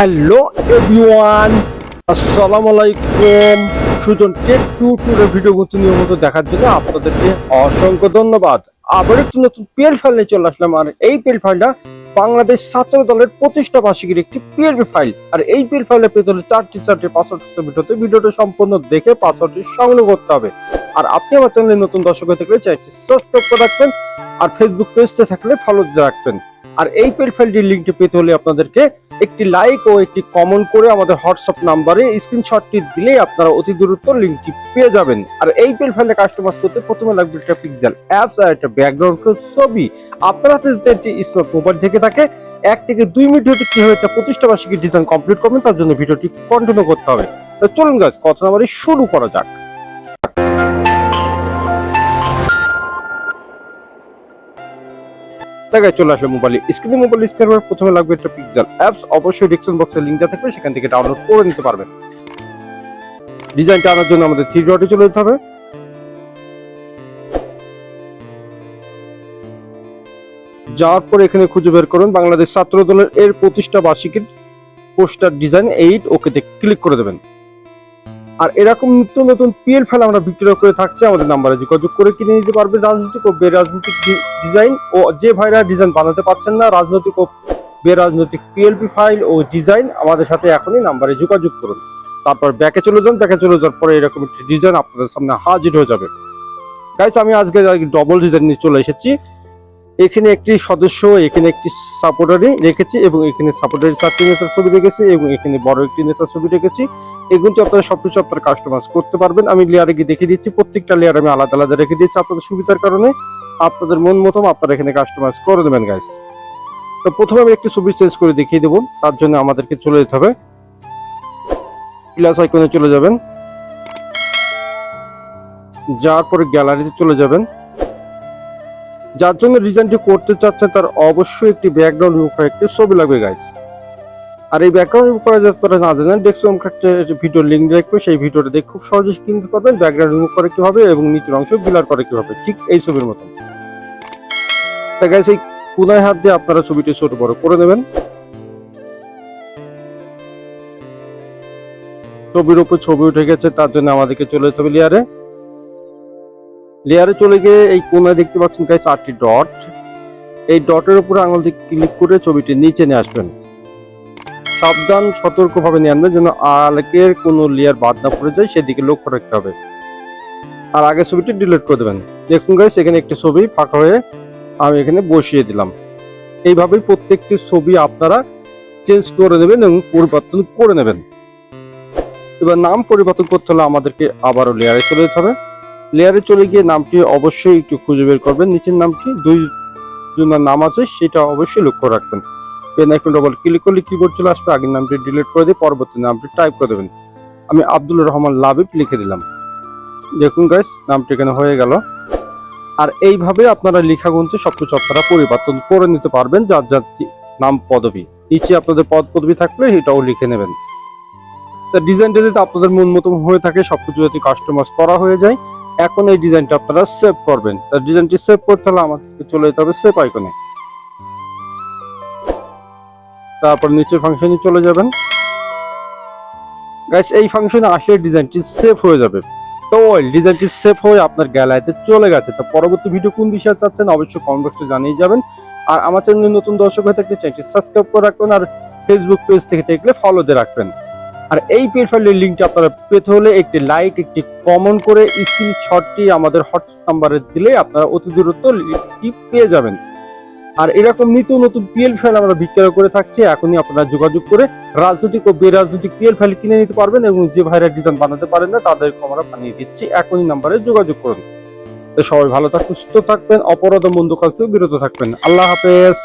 Hello everyone আসসালামু আলাইকুম Sujan tech tutor video মতো নিয়মিত দেখার জন্য আপনাদেরকে অসংখ্য ধন্যবাদ। আবার একটি নতুন পিএল ফাইল নিয়ে চলে আসলাম। আর এই পিএল ফাইলটা বাংলাদেশ ছাত্র দলের প্রতিষ্ঠা বার্ষিকীর একটি পিএলপি ফাইল আর এই পিএল ফাইলে পেতে হলে চারটি চারটি পাসওয়ার্ড ভিডিওতে ভিডিওটা সম্পূর্ণ দেখে পাসওয়ার্ডটি সংগ্রহ করতে হবে। আর আপনি আমার চ্যানেলে নতুন দর্শক হয়ে থাকলে চ্যানেলটি সাবস্ক্রাইব করে রাখবেন। আর ফেসবুক পেজতে থাকলে ফলো রাখবেন। আর এই পেল ফাইলটির লিঙ্কটি পেতে হলে আপনাদেরকে একটি লাইক ও একটি কমেন্ট করে আমাদের হোয়াটসঅ্যাপ নাম্বারে স্ক্রিনশটটি দিলেই আপনারা অতি দ্রুত লিঙ্কটি পেয়ে যাবেন। আর এই পেল ফাইলে কাস্টমাইজ করতে প্রথমে লাগবে একটা পিক্সেল অ্যাপস আর একটা ব্যাকগ্রাউন্ড ছবি। আপনার হাতে যদি একটি স্মার্ট মোবাইল থেকে থাকে, এক থেকে দুই মিনিট কীভাবে একটা প্রতিষ্ঠা বার্ষিকী ডিজাইন কমপ্লিট করবেন, তার জন্য ভিডিওটি কন্টিনিউ করতে হবে। তো চলুন গাছ কথা না শুরু করা যাক। জায়গায় চলে আসলে মোবাইল স্ক্রিনে মোবাইল স্ক্রিন প্রথমে লাগবে একটা পিক্সেল অ্যাপস অবশ্যই ডিসক্রিপশন বক্সে লিংক দেওয়া থাকবে, সেখান থেকে ডাউনলোড করে নিতে পারবেন ডিজাইনটা আনার জন্য আমাদের থ্রি ডটে চলে যেতে হবে। যাওয়ার পর এখানে খুঁজে বের করুন, বাংলাদেশ ছাত্র দলের এর প্রতিষ্ঠা বার্ষিকীর পোস্টার ডিজাইন এইট ওকেতে ক্লিক করে দেবেন। আর এরকম নিত্য নতুন পিএল ফাইল আমরা বিক্রয় করে থাকছে, আমাদের নাম্বারে যোগাযোগ করে কিনে নিতে পারবেন। রাজনৈতিক ও বেরাজনৈতিক ডিজাইন ও যে ভাইরা ডিজাইন বানাতে পারছেন না, রাজনৈতিক ও বেরাজনৈতিক পিএলপি ফাইল ও ডিজাইন আমাদের সাথে এখনই নাম্বারে যোগাযোগ করুন। তারপর ব্যাকে চলে যান ব্যাকে চলে যাওয়ার পরে এরকম একটি ডিজাইন আপনাদের সামনে হাজির হয়ে যাবে। গাইস আমি আজকে ডবল ডিজাইন নিয়ে চলে এসেছি। এখানে একটি সদস্য, এখানে একটি সাপোর্টারি রেখেছি এবং এখানে সাপোর্টারি চারটি নেতার ছবি রেখেছি এবং এখানে বড় একটি নেতার ছবি রেখেছি। এগুলো আপনারা সবকিছু আপনারা কাস্টমাইজ করতে পারবেন। আমি লেয়ারে গিয়ে দেখিয়ে দিচ্ছি। প্রত্যেকটা লেয়ার আমি আলাদা আলাদা রেখে দিচ্ছি আপনাদের সুবিধার কারণে। আপনাদের মন মতো আপনারা এখানে কাস্টমাইজ করে দেবেন গাইস তো প্রথমে আমি একটি ছবি চেঞ্জ করে দেখিয়ে দেবো। তার জন্য আমাদেরকে চলে যেতে হবে। প্লাস আইকনে চলে যাবেন। যাওয়ার পরে গ্যালারিতে চলে যাবেন। যার জন্য ডিজাইনটি করতে চাচ্ছেন তার অবশ্যই একটি ব্যাকগ্রাউন্ড রিমুভ মুখ একটি ছবি লাগবে গাইস আর এই ব্যাকগ্রাউন্ড রিমুভ করা যাতে আপনারা না জানেন ডেস্কটপ ভিডিও লিঙ্ক রাখবে সেই ভিডিওটা দেখে খুব সহজে কিনতে পারবেন ব্যাকগ্রাউন্ড রিমুভ করে কীভাবে এবং নিচের অংশ বিলার করে কীভাবে, ঠিক এই ছবির মতন। তাই গাইস এই কোনায় হাত দিয়ে আপনারা ছবিটি ছোট বড় করে নেবেন। ছবির উপর ছবি উঠে গেছে, তার জন্য আমাদেরকে চলে যেতে হবে লেয়ারে লেয়ারে চলে গিয়ে এই কোনায় দেখতে পাচ্ছেন গাইস আটটি ডট এই ডটের উপরে আঙুল দিয়ে ক্লিক করে ছবিটি নিচে নিয়ে আসবেন। সাবধান, সতর্কভাবে নিয়ে আনবেন যেন আলেকের কোনো লেয়ার বাদ না পড়ে যায়, সেদিকে লক্ষ্য রাখতে হবে। আর আগে ছবিটি ডিলিট করে দেবেন। দেখুন গাইস এখানে একটি ছবি ফাঁকা হয়ে আমি এখানে বসিয়ে দিলাম। এইভাবেই প্রত্যেকটি ছবি আপনারা চেঞ্জ করে নেবেন এবং পরিবর্তন করে নেবেন। এবার নাম পরিবর্তন করতে হলে আমাদেরকে আবারও লেয়ারে চলে যেতে হবে। লেয়ারে চলে গিয়ে নামটি অবশ্যই একটু খুঁজে বের করবেন। নিচের নামটি দুই জনের নাম আছে, সেটা অবশ্যই লক্ষ্য রাখবেন। পেন আইকন ডবল ক্লিক করলে কিবোর্ড চলে আসবে, আগের নামটি ডিলিট করে দিয়ে পরবর্তী নামটি টাইপ করে দেবেন। আমি আব্দুল রহমান লাবিব লিখে দিলাম। দেখুন গাইস নামটি এখানে হয়ে গেল। আর এইভাবে আপনারা লেখা গুনতে সবকিছু আপনারা পরিবর্তন করে নিতে পারবেন, যার যার নাম পদবি। নিচে আপনাদের পদ পদবি থাকলে এটাও লিখে নেবেন। তা ডিজাইনটা যদি আপনাদের মন মতো হয়ে থাকে, সবকিছু যদি কাস্টমাইজ করা হয়ে যায় এখন এই ডিজাইনটা আপনারা সেভ করবেন। তা ডিজাইনটি সেভ করতে হলে আমাদেরকে চলে যেতে হবে সেভ আইকনে তারপর নিচের ফাংশনে চলে যাবেন। গাইস এই ফাংশনে আসলে ডিজাইনটি সেভ হয়ে যাবে। তো ডিজাইনটি সেভ হয়ে আপনার গ্যালারিতে চলে গেছে। তো পরবর্তী ভিডিও কোন বিষয়ে চাচ্ছেন অবশ্যই কমেন্ট বক্সে জানিয়ে যাবেন। আর আমার চ্যানেলে নতুন দর্শক হয়ে থাকলে চ্যানেলটি সাবস্ক্রাইব করে রাখবেন। আর ফেসবুক পেজ থেকে দেখলে ফলো দিয়ে রাখবেন। আর এই পেজ ফাইলের লিঙ্কটি আপনারা পেতে হলে একটি লাইক, একটি কমেন্ট করে স্ক্রিনশটটি আমাদের হোয়াটসঅ্যাপ নাম্বারে দিলে আপনারা অতি দ্রুত লিঙ্কটি পেয়ে যাবেন। আর এরকম নিত্য নতুন পিএল ফাইল আমরা বিক্রয় করে থাকছি, এখনই আপনারা যোগাযোগ করে রাজনৈতিক ও বেরাজনৈতিক পিএল ফাইল কিনে নিতে পারবেন এবং যে ভাইরা ডিজাইন বানাতে পারেন না, তাদেরকে আমরা বানিয়ে দিচ্ছি, এখনই নাম্বারে যোগাযোগ করুন। তো সবাই ভালো থাকুন, সুস্থ থাকবেন, অপরাধ মন্দ কাজ থেকে বিরত থাকবেন। আল্লাহ হাফেজ।